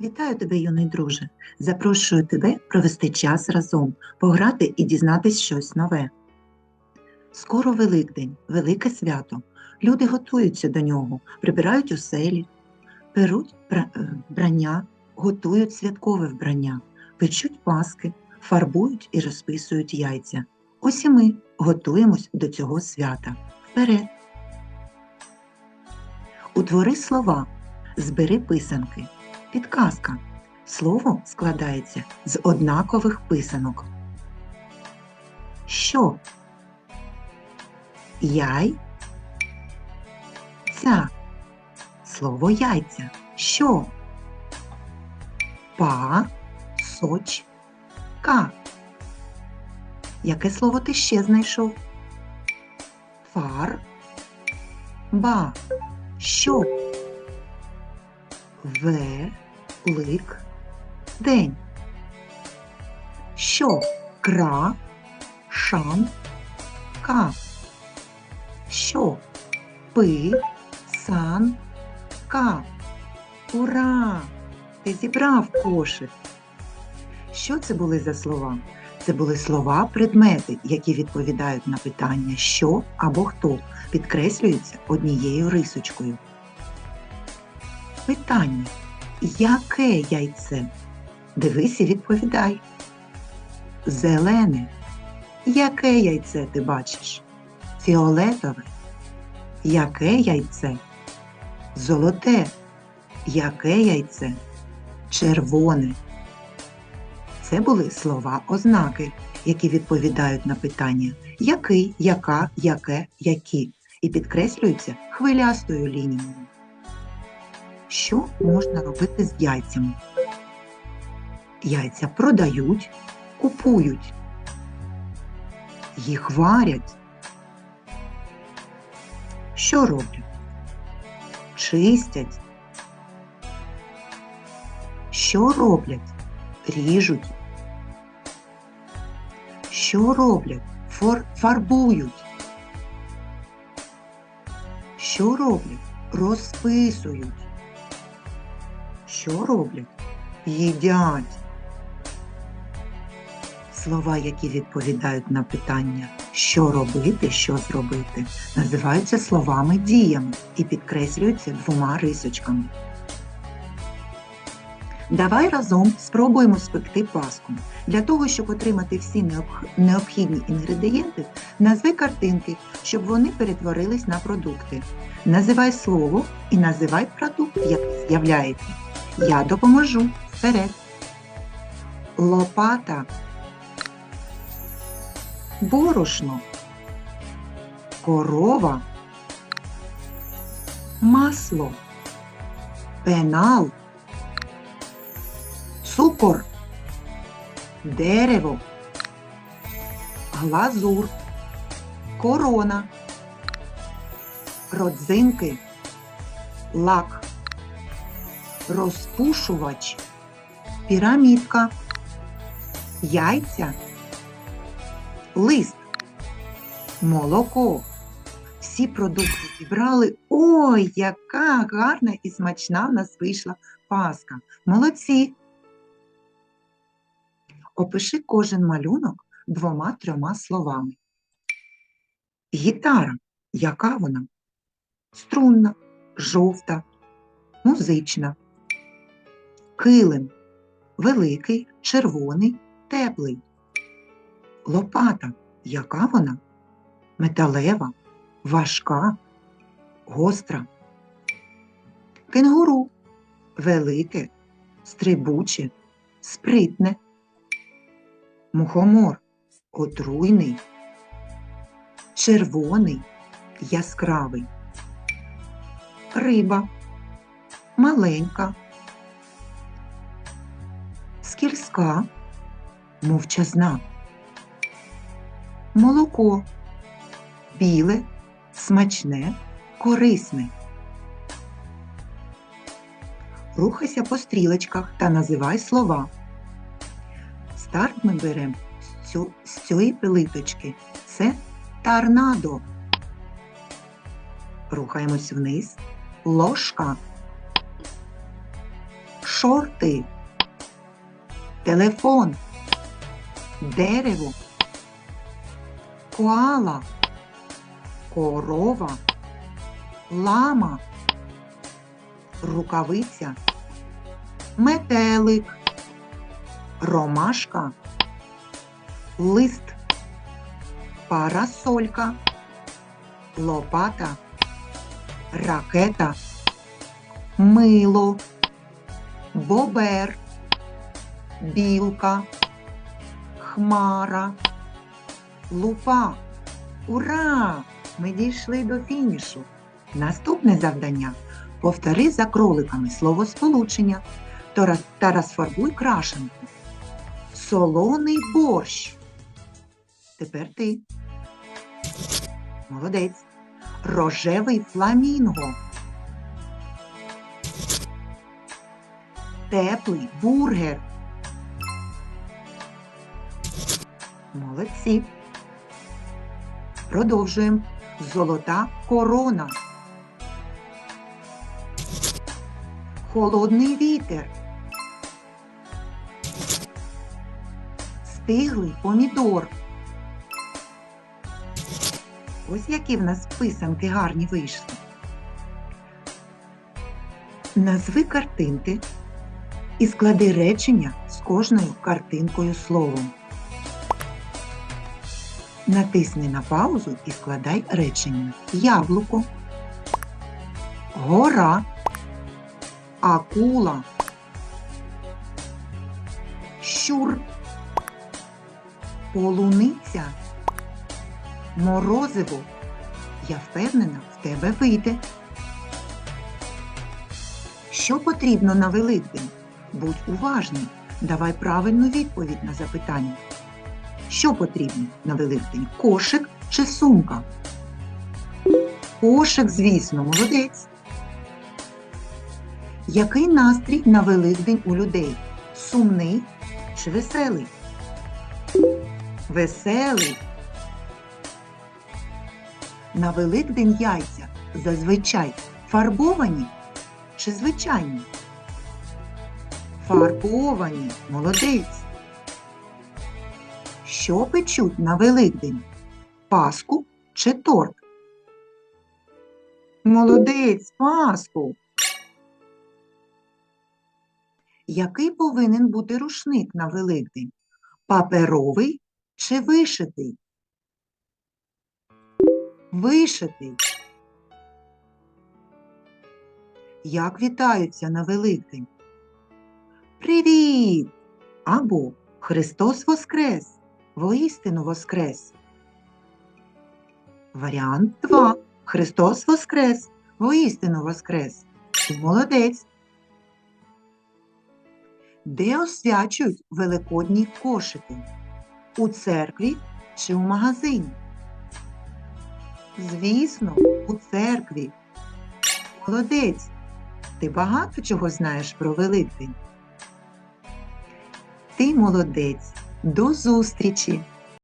Вітаю тебе, юний друже. Запрошую тебе провести час разом, пограти і дізнатись щось нове. Скоро Великдень, велике свято. Люди готуються до нього, прибирають оселі, перуть е, вбрання, готують святкове вбрання, печуть паски, фарбують і розписують яйця. Ось і ми готуємось до цього свята. Вперед! Утвори слова, збери писанки. Підказка. Слово складається з однакових писанок. Що? Яй. Ця. Слово яйця. Що? Па. Соч. Ка. Яке слово ти ще знайшов? Фар. Ба. Що? Велик день. Що? Кра, шан, ка. Що? Пи, сан, ка. Ура! Ти зібрав кошик. Що це були за слова? Це були слова, предмети, які відповідають на питання що або хто, підкреслюються однією рисочкою. Питання. Яке яйце? Дивись і відповідай. Зелене. Яке яйце ти бачиш? Фіолетове. Яке яйце? Золоте. Яке яйце? Червоне. Це були слова ознаки, які відповідають на питання який, яка, яке, які і підкреслюються хвилястою лінією. Що можна робити з яйцями? Яйця продають, купують, їх варять. Що роблять? Чистять. Що роблять? Ріжуть. Що роблять? Фор... Фарбують. Що роблять? Розписують. Що роблять? Їдять. Слова, які відповідають на питання, що робити, що зробити, називаються словами діями і підкреслюються двома рисочками. Давай разом спробуємо спекти паску. Для того, щоб отримати всі необхідні інгредієнти, назви картинки, щоб вони перетворились на продукти. Називай слово і називай продукт, який з'являється. Я допоможу. Вперед. Лопата. Борошно. Корова. Масло. Пенал. Цукор. Дерево. Глазур. Корона. Родзинки. Лак розпушувач, пірамідка, яйця, лист, молоко. Всі продукти зібрали. Ой, яка гарна і смачна в нас вийшла паска. Молодці. Опиши кожен малюнок двома-трьома словами. Гітара. Яка вона? Струнна, жовта, музична. Килим великий, червоний, теплий. Лопата. Яка вона? Металева, важка, гостра. Кенгуру велике, стрибуче, спритне. Мухомор отруйний, червоний, яскравий. Риба маленька, скільська, мовчазна. Молоко біле, смачне, корисне. Рухайся по стрілочках та називай слова. Старт ми беремо з з цієї пилиточки. Це торнадо. Рухаємось вниз. Ложка. шорти, телефон, дерево, коала, корова, лама, рукавиця, метелик, ромашка, лист, парасолька, лопата, ракета, мило, бобер, білка, хмара, лупа. Ура! Ми дійшли до фінішу. Наступне завдання повтори за кроликами словосполучення та та розфарбуй крашенку. Солоний борщ. Тепер ти. Молодець. Рожевий фламінго. Теплий бургер. Молодці. Продовжуємо. Золота корона. Холодний вітер. Стиглий помідор. Ось які в нас писанки гарні вийшли. Назви картинки і склади речення з кожною картинкою словом. Натисни на паузу і складай речення. Яблуко, гора, акула, щур, полуниця, морозиво. Я впевнена, в тебе вийде. Що потрібно на Великдень? Будь уважним. Давай правильну відповідь на запитання. Що потрібно на Великдень? Кошик чи сумка? Кошик, звісно, молодець. Який настрій на Великдень у людей? Сумний чи веселий? Веселий. На Великдень яйця зазвичай фарбовані чи звичайні? Фарбовані. Молодець. Що печуть на Великдень? Паску чи торт? Молодець, паску. Який повинен бути рушник на Великдень? Паперовий чи вишитий? Вишитий. Як вітаються на Великдень? Привіт! Або Христос Воскрес! Воістину Воскрес! Варіант 2. Христос Воскрес! Воістину Воскрес! Молодець! Де освячують великодні кошики? У церкві чи у магазині? Звісно, у церкві. Молодець! Ти багато чого знаєш про Великдень. Ти молодець. До зустрічі!